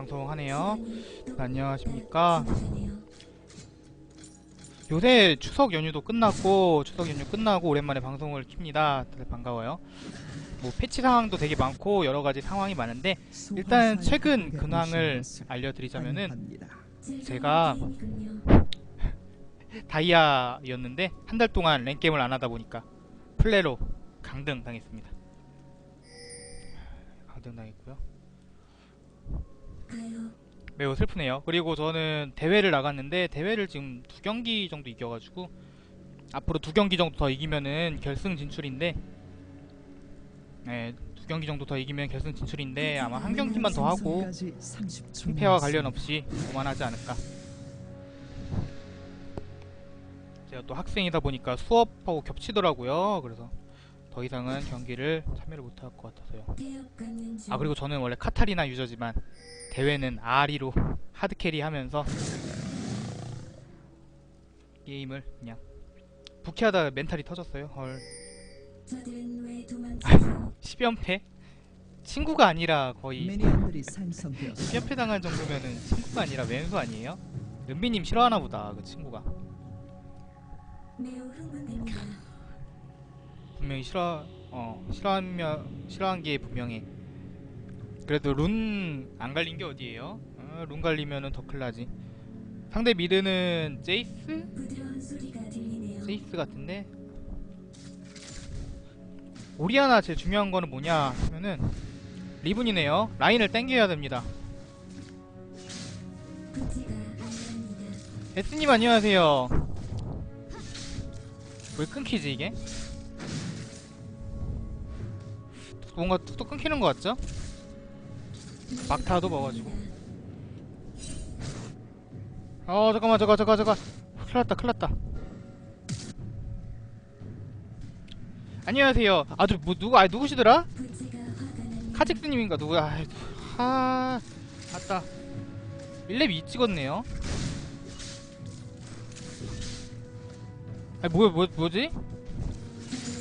방송하네요. 안녕하십니까. 요새 추석 연휴도 끝났고 추석 연휴 끝나고 오랜만에 방송을 킵니다. 다들 반가워요. 뭐 패치 상황도 되게 많고 여러 가지 상황이 많은데 일단 최근 근황을 알려드리자면은 제가 다이아였는데 한 달 동안 랭게임을 안 하다 보니까 플레로 강등 당했습니다. 강등 당했고요. 매우 슬프네요. 그리고 저는 대회를 나갔는데 대회를 지금 두 경기 정도 이겨가지고 앞으로 두 경기 정도 더 이기면은 결승 진출인데 네, 두 경기 정도 더 이기면 결승 진출인데 아마 한 경기만 더 하고 승패와 관련 없이 그만하지 않을까. 제가 또 학생이다 보니까 수업하고 겹치더라고요. 그래서 더 이상은 경기를 참여를 못할 것 같아서요. 아 그리고 저는 원래 카타리나 유저지만 대회는 아리로 하드캐리 하면서 게임을 그냥 부캐하다 멘탈이 터졌어요. 헐. 10연패? 친구가 아니라 거의 매니아들이 생성되었어. 10연패 당한 정도면은 친구가 아니라 왼수 아니에요? 은비님 싫어하나 보다 그 친구가 매우 흥 분명히 싫어 어 싫어하면 싫어한 게 분명해 그래도 룬 안 갈린 게 어디예요? 어, 룬 갈리면은 더 클나지 상대 미드는 제이스? 제이스 같은데 오리아나 제일 중요한 거는 뭐냐 하면은 리븐이네요 라인을 땡겨야 됩니다. 에스님 안녕하세요 왜 끊기지 이게? 뭔가 툭툭 끊기는 것 같죠? 막타도 먹어가지고. 어 잠깐만 잠깐 잠깐 잠깐 큰일났다 큰일났다. 안녕하세요. 아주 뭐 누구 아 누구시더라? 카직스님인가 누구야? 하 맞다. 1렙 2 찍었네요. 아니 뭐야 뭐, 뭐지?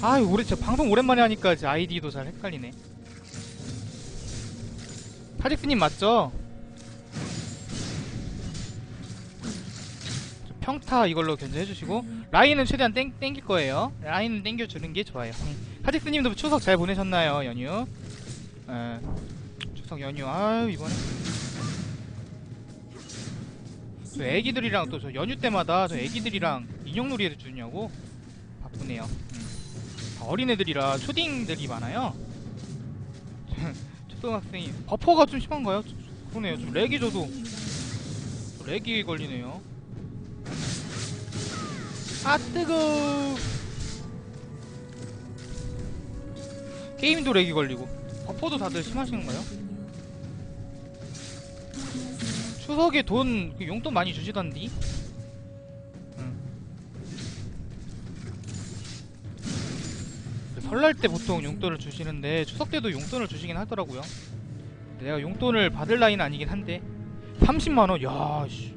아 오래 진짜 방송 오랜만에 하니까 이제 아이디도 잘 헷갈리네 카직스님 맞죠? 저 평타 이걸로 견제해주시고 라인은 최대한 땡, 땡길 거예요 라인은 땡겨주는 게 좋아요 음. 카직스님도 추석 잘 보내셨나요 연휴? 에, 추석 연휴 아유 이번에 저 애기들이랑 또 저 연휴 때마다 저 애기들이랑 인형놀이 해주냐고 바쁘네요 음. 다 어린애들이라 초딩들이 많아요 초등학생이 버퍼가 좀 심한가요? 그러네요 좀 렉이 저도 저 렉이 걸리네요 아 뜨거 게임도 렉이 걸리고 버퍼도 다들 심하신가요? 추석에 돈그 용돈 많이 주시던디? 설날 때 보통 용돈을 주시는데 추석 때도 용돈을 주시긴 하더라고요. 내가 용돈을 받을 나이는 아니긴 한데 30만 원, 야, 씨,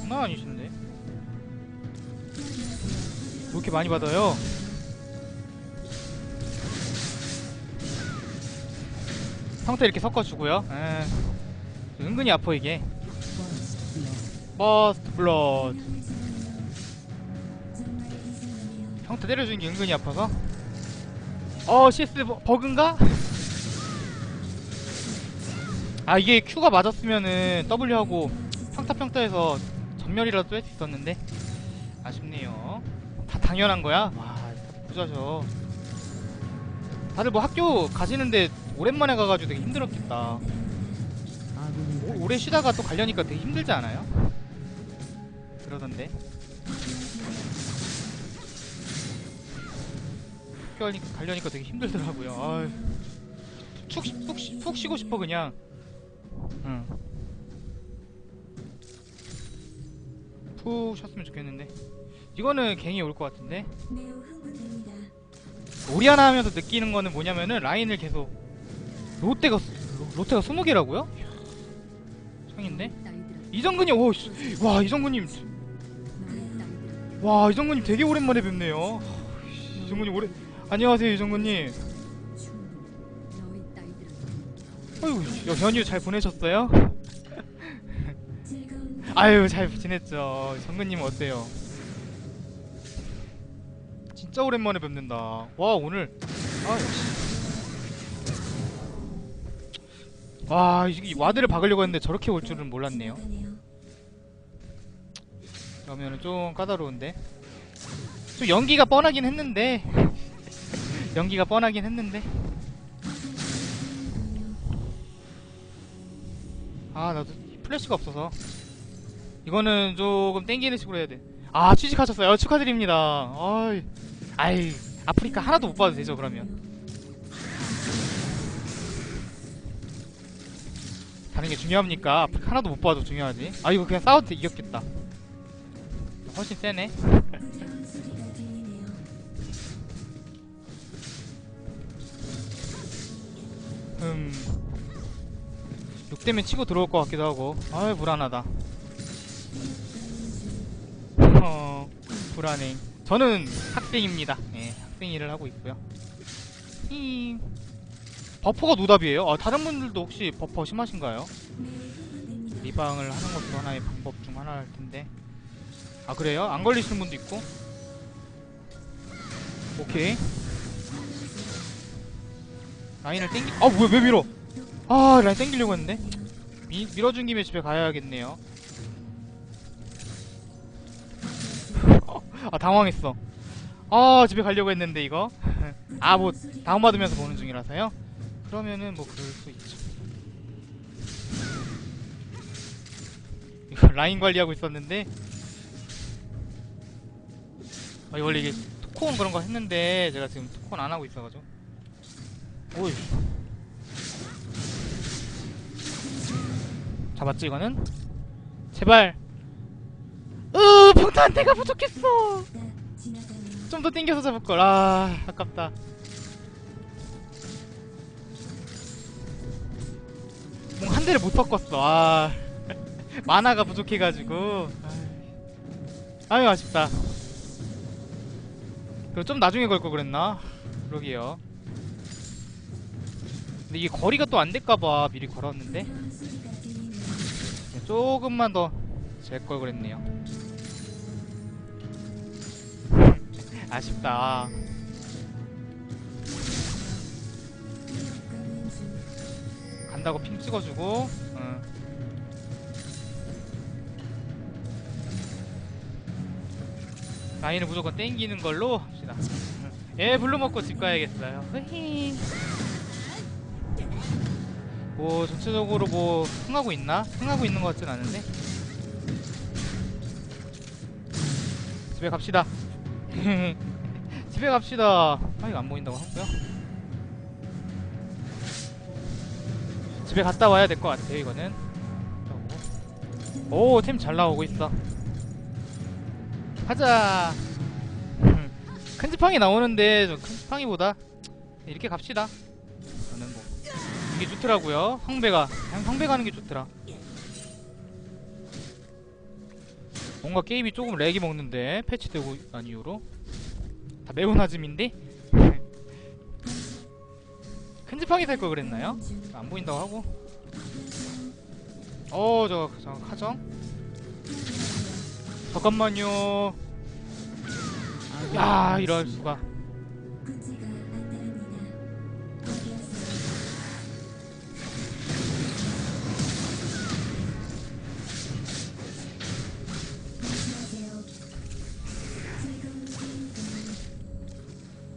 장난 아니신데? 왜 이렇게 많이 받아요? 상태 이렇게 섞어주고요. 에, 은근히 아파 이게. 버스트 블러드. 형태 때려주는 게 은근히 아파서. 어, CS 버, 버그인가? 아 이게 Q가 맞았으면은 W하고 평타평타해서 전멸이라도 뺄수 있었는데 아쉽네요. 다 당연한 거야? 와, 부자셔. 다들 뭐 학교 가시는데 오랜만에 가가지고 되게 힘들었겠다. 오- 오래 쉬다가 또 가려니까 되게 힘들지 않아요? 그러던데. 학교 가려니까, 되게 힘들더라고요. 아유. 푹, 쉬- 푹, 쉬- 푹 쉬고 싶어 그냥. 응. 푹 쉬었으면 좋겠는데. 이거는 갱이 올 것 같은데. 흥분됩니다. 오리아나 하면서 느끼는 거는 뭐냐면은 라인을 계속 롯데가 롯데가 20개라고요? 상인데? 이정근님 오, 씨. 와 이정근님 와 이정근님 되게 오랜만에 뵙네요 하, 이정근님 오래 안녕하세요 어휴 여- 연휴 잘 보내셨어요? 아유 잘 지냈죠. 정근님 어때요? 진짜 오랜만에 뵙는다. 와 오늘. 아 역시 와 이게 와드를 박으려고 했는데 저렇게 올 줄은 몰랐네요. 그러면은 좀 까다로운데? 좀 연기가 뻔하긴 했는데 연기가 뻔하긴 했는데. 아 나도 플래시가 없어서. 이거는 조금 땡기는 식으로 해야 돼아 취직하셨어요. 축하드립니다. 아이 아이 아프리카 하나도 못 봐도 되죠 그러면. 다른 게 중요합니까? 아프리카 하나도 못 봐도 중요하지. 아 이거 그냥 싸워도 이겼겠다. 훨씬 세네 6대면 치고 들어올 것 같기도 하고. 아유 불안하다. 어 불안해. 저는 학생입니다. 예 학생 일을 하고 있고요. 히 버퍼가 노답이에요? 아 다른 분들도 혹시 버퍼 심하신가요? 리방을 하는 것도 하나의 방법 중 하나일 텐데. 아 그래요? 안 걸리시는 분도 있고. 오케이. 라인을 땡기 아 뭐야 왜 밀어 아 라인 땡기려고 했는데? 미, 밀어준 김에 집에 가야겠네요. 아 당황했어. 아 집에 가려고 했는데 이거? 아 뭐 다운받으면서 보는 중이라서요? 그러면은 뭐 그럴 수 있죠. 이거 라인 관리하고 있었는데? 아, 원래 이게 토콘 그런 거 했는데 제가 지금 토콘 안 하고 있어가지고. 오이 잡았지 이거는? 제발. 으 평탄 대가 부족했어. 좀 더 땡겨서 잡을걸. 아 아깝다. 뭔가 한 대를 못 섞었어. 아 만화가 부족해가지고. 아유 아쉽다. 그거 좀 나중에 걸 걸 그랬나? 그러게요. 근데 이게 거리가 또 안 될까봐 미리 걸었는데 조금만 더 제 걸 그랬네요 아쉽다. 간다고 핑 찍어주고 응. 라인을 무조건 땡기는 걸로 합시다 응. 예 블루 먹고 집 가야겠어요 흐히 뭐 전체적으로 뭐 흥하고 있나? 흥하고 있는 것 같진 않은데? 집에 갑시다. 집에 갑시다. 아 이거 안 보인다고 하고요. 집에 갔다 와야 될 것 같아요 이거는. 오템 잘 나오고 있어 가자. 큰 지팡이 나오는데 저큰 지팡이보다 이렇게 갑시다 이게 좋더라고요 성배가 그냥 성배 가는 게 좋더라 뭔가 게임이 조금 렉이 먹는데 패치되고 난 이후로 다 매운 아즘인데 큰 지팡이 살 걸 그랬나요? 중. 안 보인다고 하고 어, 저, 저, 하정? 잠깐만요. 야, 이럴 수가.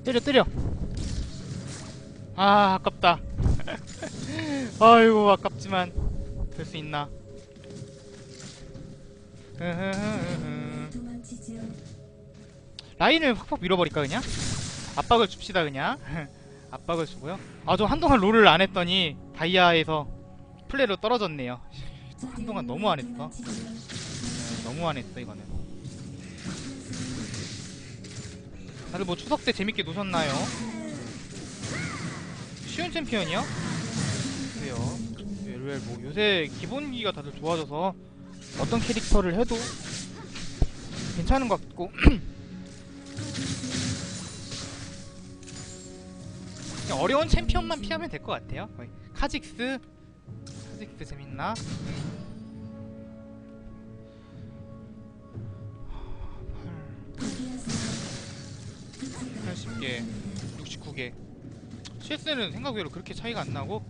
때려, 때려. 아, 아깝다. 아이고, 아깝지만. 될 수 있나. 라인을 확확 밀어버릴까, 그냥? 압박을 줍시다, 그냥. 압박을 주고요. 아, 저 한동안 롤을 안 했더니, 다이아에서 플레이로 떨어졌네요. 한동안 너무 안 했어. 도망치죠. 네, 너무 안 했어 이거는 다들 뭐 추석 때 재밌게 노셨나요? 쉬운 챔피언이요? 그래요 왜, 뭐 요새 기본기가 다들 좋아져서 어떤 캐릭터를 해도 괜찮은 것 같고 그냥 어려운 챔피언만 피하면 될 것 같아요 카직스 카직스 재밌나? 80개, 69개. CS는 생각외로 그렇게 차이가 안 나고.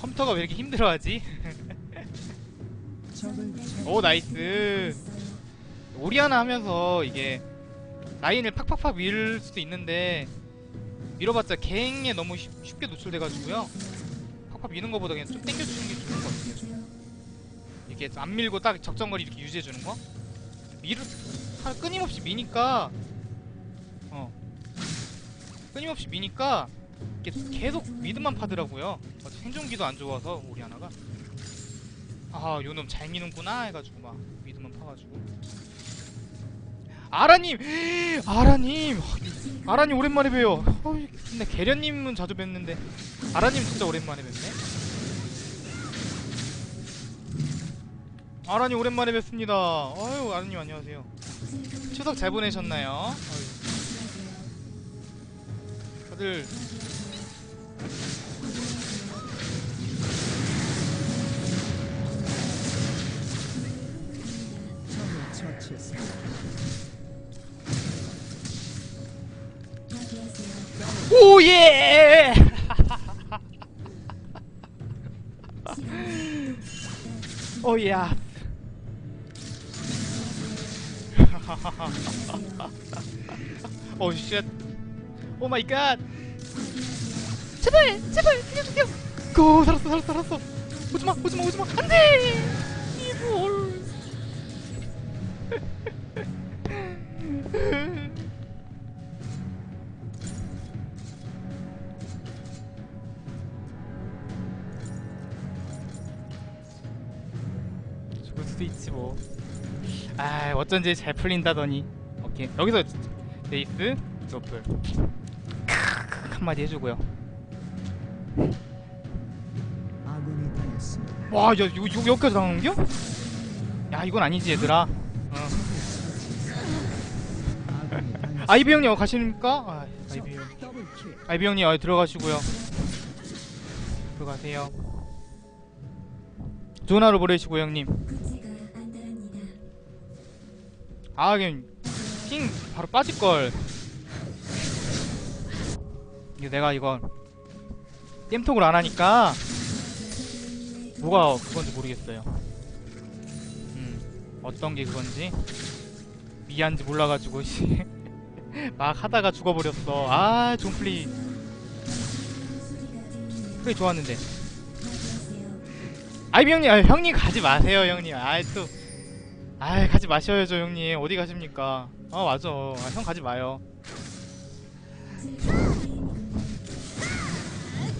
컴퓨터가 왜 이렇게 힘들어하지? 오 나이스. 오리아나 하면서 이게 라인을 팍팍팍 밀 수도 있는데 밀어봤자 갱에 너무 쉽, 쉽게 노출돼가지고요. 팍팍 미는 것보다 그냥 좀 당겨주는 게 좋은 것 같아요. 이렇게 안 밀고 딱 적정거리 이렇게 유지해주는 거. 하- 끊임없이 미니까 어. 끊임없이 미니까 계속 미드만 파더라고요. 어차피 생존기도 안 좋아서 오리아나가. 아 요놈 잘 미는구나 해가지고 막 미드만 파가지고. 아라님! 아라님! 아라님 오랜만에 어이, 근데 계련님은 자주 뵀는데. 아라님 진짜 오랜만에 뵙네 아라님 오랜만에 뵙습니다. 아유 아라님 안녕하세요. 추석 잘 보내셨나요? 아유, 다들. 오예! 오야 오 마이 갓 제발 제발 살려주세요 고 살았어 살았어 살았어. 오지마 오지마 오지마. 안돼! 이볼 어쩐지 잘 풀린다더니. 오케이 여기서 베이스 노플 한마디 해주고요. 와, 야, 이거, 이거 여기까지 당한겨? 야, 이건 아니지, 얘들아. 어. 아이비 형님 어, 가십니까? 아, 아이비 형. 아이비 형님 어, 들어가시고요. 들어가세요. 좋은 하루 보내시고 형님. 아, 그냥 핑 바로 빠질 걸. 이거 내가 이거 땜톡을 안 하니까 뭐가 그건지 모르겠어요. 음, 어떤 게 그건지 미안지 몰라가지고 씨. 막 하다가 죽어버렸어. 아, 존플리 플레이 좋았는데. 아이비 형님, 아, 형님 가지 마세요, 형님. 아이 또, 아, 가지 마셔야죠, 형님. 어디 가십니까? 아, 맞아. 아, 형 가지 마요.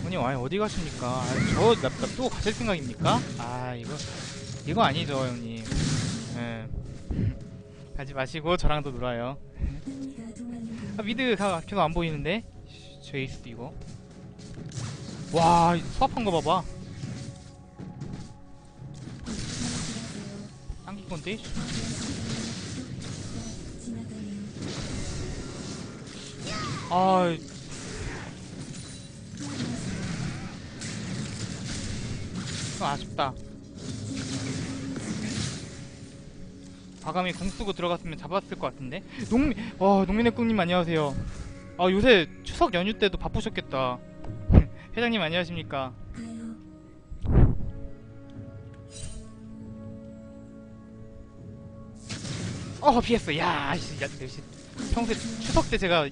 형님, 아, 어디 가십니까? 아, 저, 나, 나, 또 가실 생각입니까? 아, 이거, 이거 아니죠, 형님. 예. 가지 마시고 저랑도 놀아요. 아, 미드 가 계속 안 보이는데? 제이스 이거. 와, 이 수압한 거 봐봐. 건데? 아, 좀 아쉽다. 과감히 공 쓰고 들어갔으면 잡았을 것 같은데. 농민, 어, 농민의 꿈님 안녕하세요. 아 요새 추석 연휴 때도 바쁘셨겠다. 회장님 안녕하십니까? 어 피했어. 야, 역시 평소에 추석 때 제가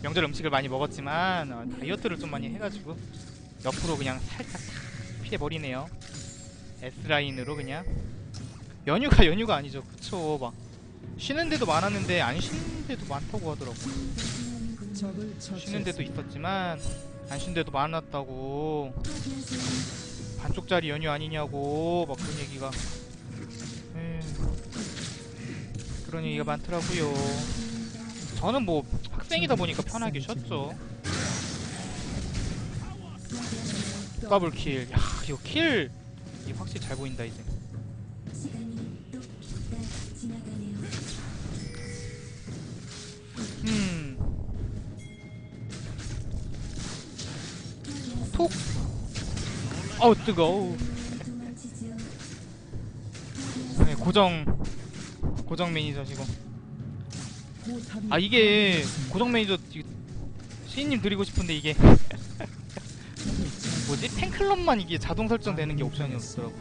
명절 음식을 많이 먹었지만 어, 다이어트를 좀 많이 해가지고 옆으로 그냥 살짝 피해 버리네요. S 라인으로 그냥 연휴가 연휴가 아니죠. 그쵸? 막 쉬는 데도 많았는데 안 쉬는 데도 많다고 하더라고. 쉬는. 데도 있었지만 안 쉬는 데도 많았다고. 반쪽짜리 연휴 아니냐고 막 그런 얘기가. 그런 얘기가 많더라고요. 저는 뭐 학생이다 보니까 편하게 쉬었죠. 더블킬. 야, 이거 킬. 이 확실히 잘 보인다 이제. 음. 톡 어우 뜨거워. 네, 고정 고정 매니저시고. 아 이게. 고정 매니저 이- 시인님 드리고 싶은데 이게. 뭐지? 팬클럽만 이게 자동 설정되는 게 옵션이 없더라고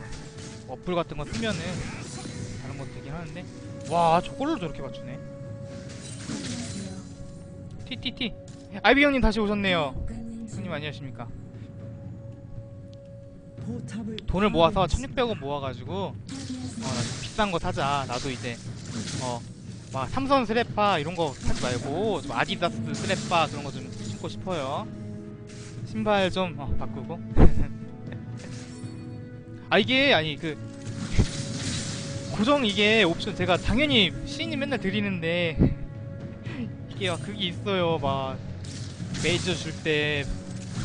어플 같은 거 쓰면은 다른 것도 되긴 하는데. 와 저걸로 저렇게 맞추네. 티티티. 아이비 형님 다시 오셨네요. 형님 안녕하십니까? 돈을 모아서 파괴했습니다. 1600원 모아가지고 어나좀 비싼 거 사자. 나도 이제 어 막 삼성 스레파 이런 거 사지 말고 좀 아디다스 스레파 그런 거 좀 신고 싶어요. 신발 좀 어, 바꾸고. 아 이게 아니 그 고정 이게 옵션 제가 당연히 시인이 맨날 드리는데 이게 막 그게 있어요. 막 매니저 줄 때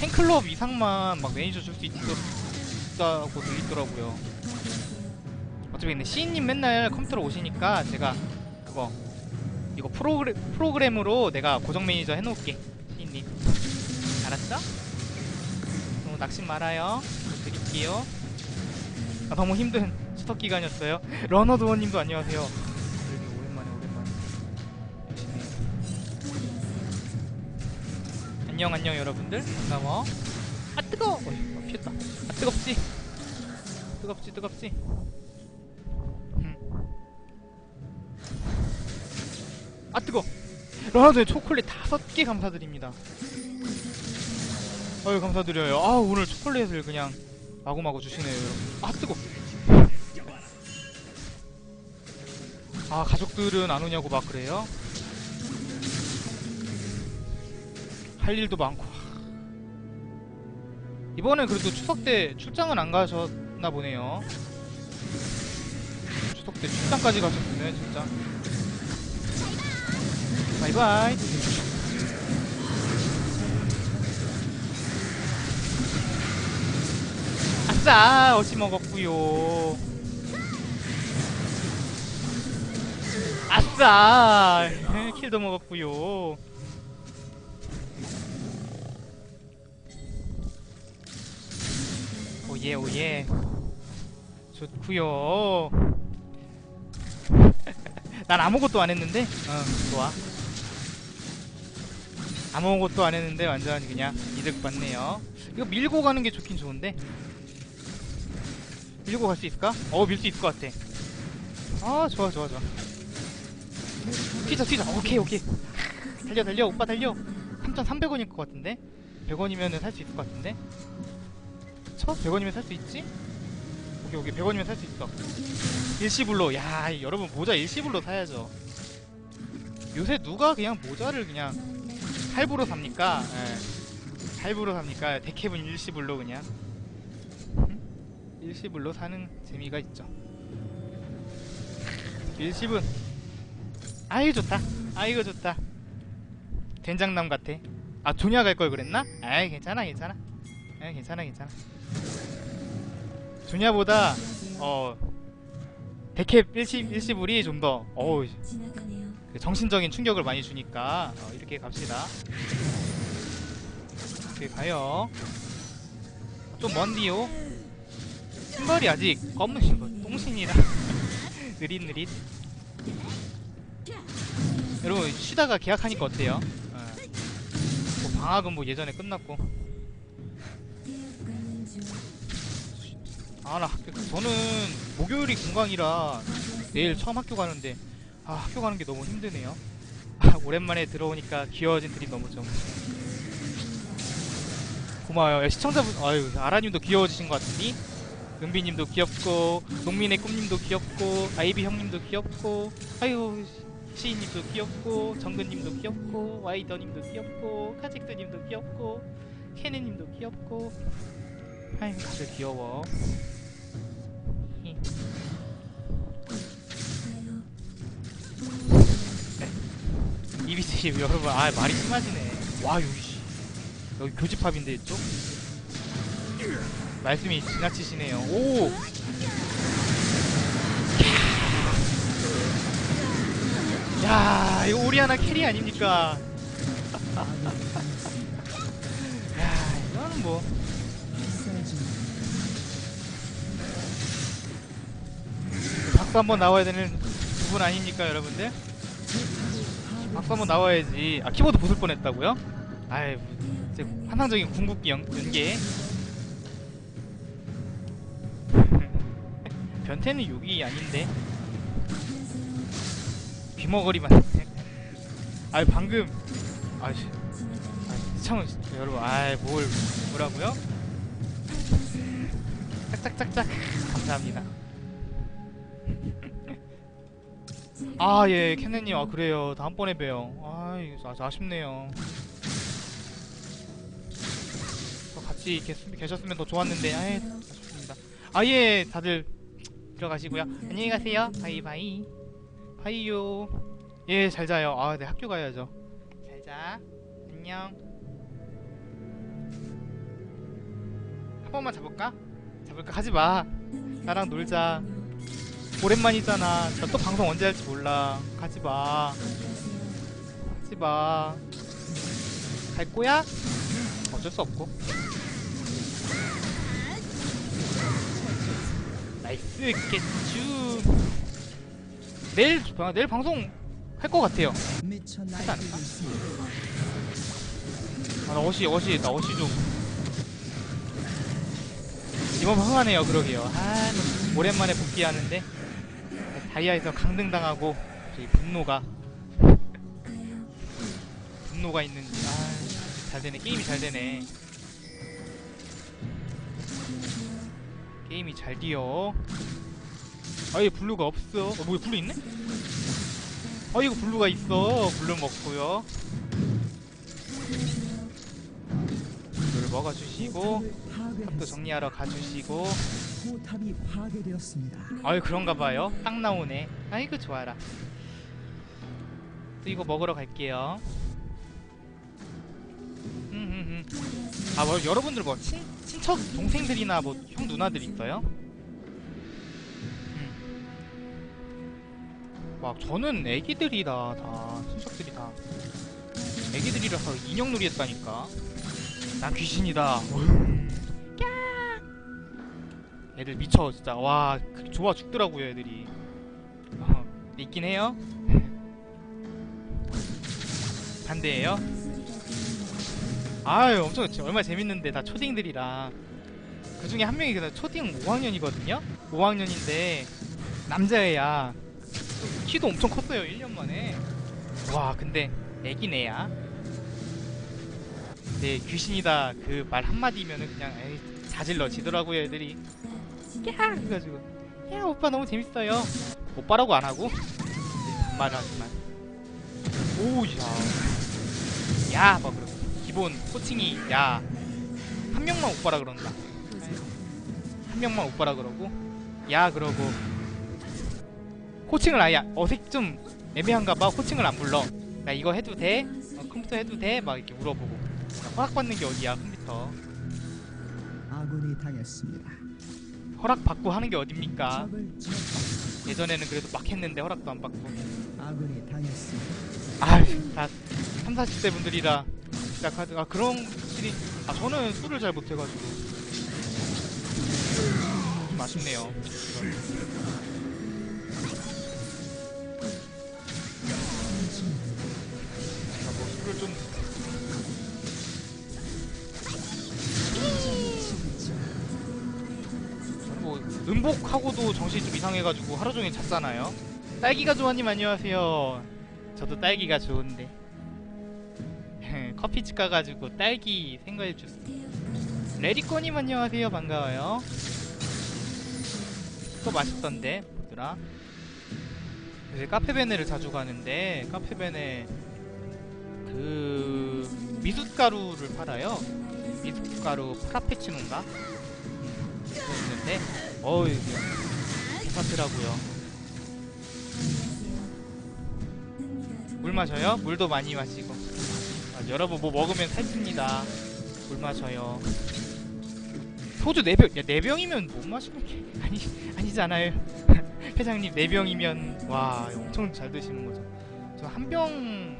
팬클럽 이상만 막 매니저 줄 수 있다고 돼 있더라고요 어차피 근데 시인님 맨날 컴퓨터로 오시니까 제가 그거 이거 프로그램, 프로그램으로 내가 고정 매니저 해놓을게 시인님. 알았죠? 너무 낙심 말아요. 드릴게요. 아, 너무 힘든 스톱 기간이었어요. 러너드원님도 안녕하세요. 여기 오랜만에 오랜만에. 오시네요. 안녕 안녕 여러분들. 반가워. 아 뜨거워. 어이, 아, 피했다. 아 뜨겁지. 뜨겁지 뜨겁지 아 뜨거. 러나드의 초콜릿 다섯 개 감사드립니다. 아유 감사드려요. 아 오늘 초콜릿을 그냥 마구마구 주시네요 여러분. 아 뜨거. 아 가족들은 안 오냐고 막 그래요? 할 일도 많고. 이번에 그래도 추석 때 출장은 안 가셨나 보네요. 추석 때 출장까지 가셨으면 진짜 바이바이. 아싸 어시 먹었구요. 아싸 킬도 먹었구요. 오예 오예. 좋구요. 난 아무것도 안 했는데? 어 좋아 아무것도 안 했는데 완전 그냥 이득 받네요. 이거 밀고 가는 게 좋긴 좋은데. 밀고 갈 수 있을까? 어 밀 수 있을 것 같아. 아 좋아 좋아 좋아. 튀자 튀자. 오케이 오케이. 달려 달려. 오빠 달려. 3,300원일 것 같은데? 100원이면 살 수 있을 것 같은데? 쳐? 100원이면 살 수 있지? 오케이 오케이. 100원이면 살 수 있어. 일시불로. 야 여러분 모자 일시불로 사야죠. 요새 누가 그냥 모자를 그냥 할부로 삽니까? 예. 할부로 삽니까? 데캡은 일시불로 그냥 음? 일시불로 사는 재미가 있죠 일시분 아이 좋다 아이고 좋다 된장남 같아 아 조냐 갈 걸 그랬나? 아이 괜찮아 괜찮아 아이 괜찮아 괜찮아 조냐보다 어 데캡 일시, 일시불이 좀더 어우. 그 정신적인 충격을 많이 주니까 어, 이렇게 갑시다. 이렇게 가요. 좀 먼디요. 신발이 아직 검은 신발, 똥신이라 느릿느릿. 여러분 쉬다가 계약하니까 어때요? 어. 뭐 방학은 뭐 예전에 끝났고. 계약 가는 중. 아, 나 학교, 저는 목요일이 공강이라 내일 처음 학교 가는데 아 학교 가는 게 너무 힘드네요. 아 오랜만에 들어오니까 귀여워진 드림 너무 좀 고마워요. 야, 시청자분 아유 아라님도 귀여워지신 것 같으니 은비님도 귀엽고 농민의 꿈님도 귀엽고 아이비 형님도 귀엽고 아유 시인님도 귀엽고 정근님도 귀엽고 와이더님도 귀엽고 카직스님도 귀엽고 케네님도 귀엽고 아유 다들 귀여워. 이비씨 여러분 아 말이 심하시네. 와 여기 씨. 여기 교집합인데 이쪽 말씀이 지나치시네요. 오! 야 이거 오리아나 캐리 아닙니까? 야 이거는 뭐. 박수 한번 나와야 되는 부분 아닙니까 여러분들? 박수 한번 나와야지. 아 키보드 부술 뻔했다고요? 아이 이제 환상적인 궁극기 연, 연계. 변태는 욕이 아닌데. 귀머거리만. 아이 방금. 아씨. 아, 참 여러분 아이 뭘 뭐라고요? 짝짝짝짝. 감사합니다 아, 예, 캔네님, 아, 그래요. 다음번에 봬요. 아, 아주 아쉽네요. 더 같이 계셨, 계셨으면 더 좋았는데, 아이, 아쉽습니다. 아, 예, 다들 들어가시고요. 안녕히 가세요. 바이바이. 바이요. 예, 잘 자요. 아, 네, 학교 가야죠. 잘 자. 안녕. 한 번만 잡을까? 잡을까? 하지 마. 나랑 놀자. 오랜만이잖아. 나 또 방송 언제 할지 몰라. 가지 마. 가지 마. 갈 거야? 어쩔 수 없고. 나이스 깼쥬. 내일 아, 내일 방송 할 것 같아요. 미쳐 않을까? 아, 나 옷이 옷이 나 옷이 좀 이번 흥하네요. 그러게요. 아, 뭐, 오랜만에 복귀하는데 다이아에서 강등당하고 분노가 분노가 있는지 아, 잘 되네. 게임이 잘 되네. 게임이 잘 뛰어. 아얘 블루가 없어. 어, 뭐야 블루 있네? 아 이거 블루가 있어. 블루 먹고요. 블루를 먹어주시고 파괴했습니다. 정리하러 가주시고 포탑이 파괴되었습니다. 아유 그런가 봐요 딱 나오네 아이고 좋아라 또 이거 먹으러 갈게요 음, 음, 음. 아 뭐 여러분들 뭐 친, 친척 동생들이나 뭐 형 누나들 있어요? 음. 막 저는 애기들이라 다 친척들이 다 애기들이라서 인형놀이 했다니까 난 귀신이다 애들 미쳐 진짜. 와 그- 좋아 죽더라고요 애들이. 어, 있긴 해요. 반대예요? 아유 엄청 재- 얼마나 재밌는데 다 초딩들이라 그 중에 한 명이 그냥 초딩 5학년이거든요? 5학년인데 남자애야. 키도 엄청 컸어요 1년 만에. 와 근데 애기네야. 네 귀신이다. 그 말 한마디면은 그냥 에이, 자질러 지더라고요 애들이 야 그래가지고. 야 오빠 너무 재밌어요. 오빠라고 안 하고? 이제 반말을 하지만. 오야. 야막 그러고 기본 호칭이 야. 한 명만 오빠라 그런다. 한 명만 오빠라 그러고 야 그러고. 호칭을 아예 어색 좀 애매한가 봐. 호칭을 안 불러. 나 이거 해도 돼? 어, 컴퓨터 해도 돼? 막 이렇게 물어보고. 허락받는 게 어디야 컴퓨터? 아군이 당했습니다. 허락 받고 하는 게 어딥니까? 예전에는 그래도 막 했는데 허락도 안 받고. 아군이 당했습니다. 아휴 다 3, 40대 분들이라 시작하죠 아 그런 확실히 아 저는 술을 잘 못해가지고. 좀 아쉽네요. 제가 뭐 술을 좀 음복하고도 정신이 좀 이상해가지고 하루 종일 잤잖아요. 딸기가 좋아님 안녕하세요. 저도 딸기가 좋은데. 커피집 가가지고 딸기 생과일 주스. 레디꺼님 안녕하세요. 반가워요. 그거 맛있던데 뭐더라. 요새 카페베네를 자주 가는데 카페베네 그 미숫가루를 팔아요. 미숫가루 프라페치노인가? 있는데 어우 이게 괜찮더라고요. 물 마셔요? 물도 많이 마시고. 아, 여러분 뭐 먹으면 살찝니다. 물 마셔요. 소주 4병 야 4병이면 못 마시는 게 아니, 아니잖아요. 회장님 4병이면 와 엄청 잘 드시는 거죠. 저 한 병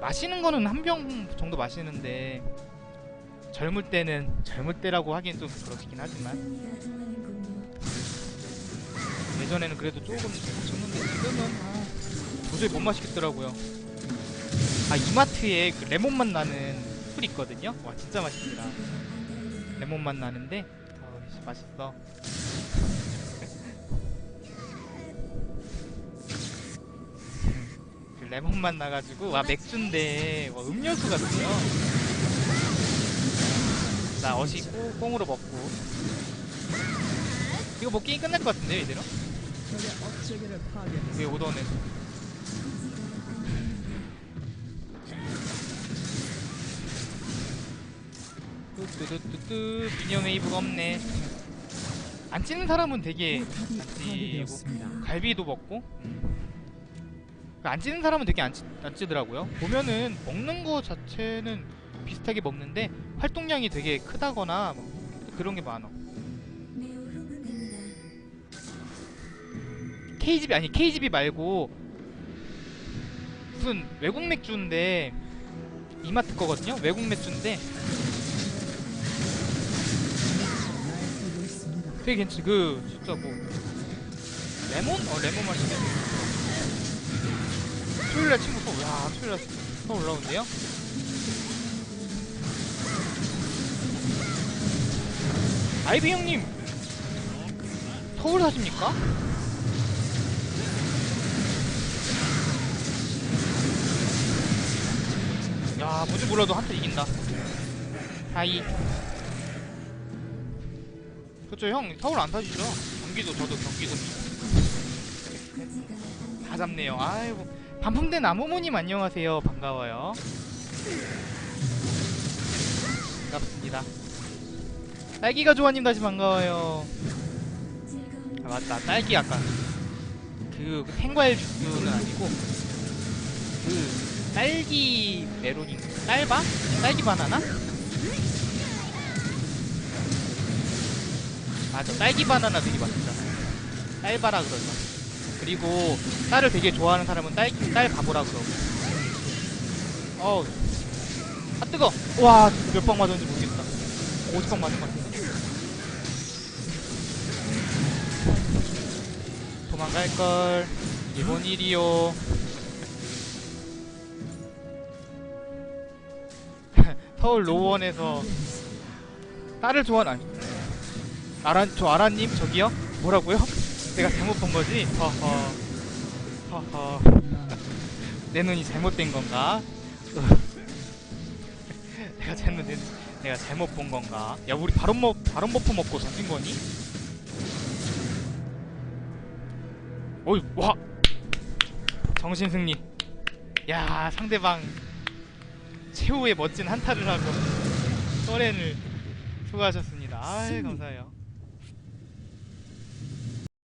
마시는 거는 한 병 정도 마시는데 젊을 때는 젊을 때라고 하기엔 좀 그렇긴 하지만. 예전에는 그래도 조금 쳤는데 지금은 아, 도저히 못 마시겠더라고요. 아 이마트에 그 레몬 맛 나는 술 있거든요. 와 진짜 맛있더라. 레몬 맛 나는데 어, 씨, 맛있어. 그 레몬 맛 나가지고 와 맥주인데 와 음료수 같아요. 자 어시 꽁- 꽁으로 먹고 이거 뭐 게임 끝날 것 같은데요 이대로? 적의 업체계를 파괴했습니다. 왜 오더는 뚜뚜뚜뚜 미니언 웨이브가 없네 안 찌는 사람은 되게 안 찌고 파괴되었습니다. 갈비도 먹고 그안 찌는 사람은 되게 안, 찌, 안 찌더라고요 보면은 먹는 거 자체는 비슷하게 먹는데 활동량이 되게 크다거나 뭐 그런 게 많아. KGB 아니 KGB 말고 무슨 외국 맥주인데 이마트 거거든요. 외국 맥주인데. 되게 괜찮. 그 진짜 뭐 레몬? 어 레몬 맛이네. 토요일날 친구 또, 야 토요일날 또 올라온대요. 아이비 형님 서울 사십니까? 야 뭔지 몰라도 한타 이긴다. 하이. 그쵸 형 서울 안 사시죠? 경기도 저도 안다 잡네요. 아이고 반품된 나무모님 안녕하세요. 반가워요. 반갑습니다. 딸기가 좋아님 다시 반가워요. 아 맞다. 딸기 아까 그 생과일 주스는 아니고 그 딸기 메론인 딸바? 딸기 바나나? 맞아. 딸기 바나나 되게 맛있다. 딸바라 그러죠. 그리고 딸을 되게 좋아하는 사람은 딸, 딸 바보라 그러고. 어우. 아 뜨거! 와몇 방 맞았는지 모르겠다. 50방 맞은 것 같은 도망갈걸 일본 일이요 서울 노원에서 딸을 좋아하는 아니 아란 저 아란님 저기요 뭐라고요? 내가 잘못 본 거지? 허허 허허 내 눈이 잘못된 건가? 내가 잘못 내, 내가 잘못 본 건가? 야 우리 바론 버 바론 버프 먹고 던진 거니? 어이 와 정신 승리. 야 상대방 최후의 멋진 한타를 하고 서렌을 수고하셨습니다. 아이 감사해요.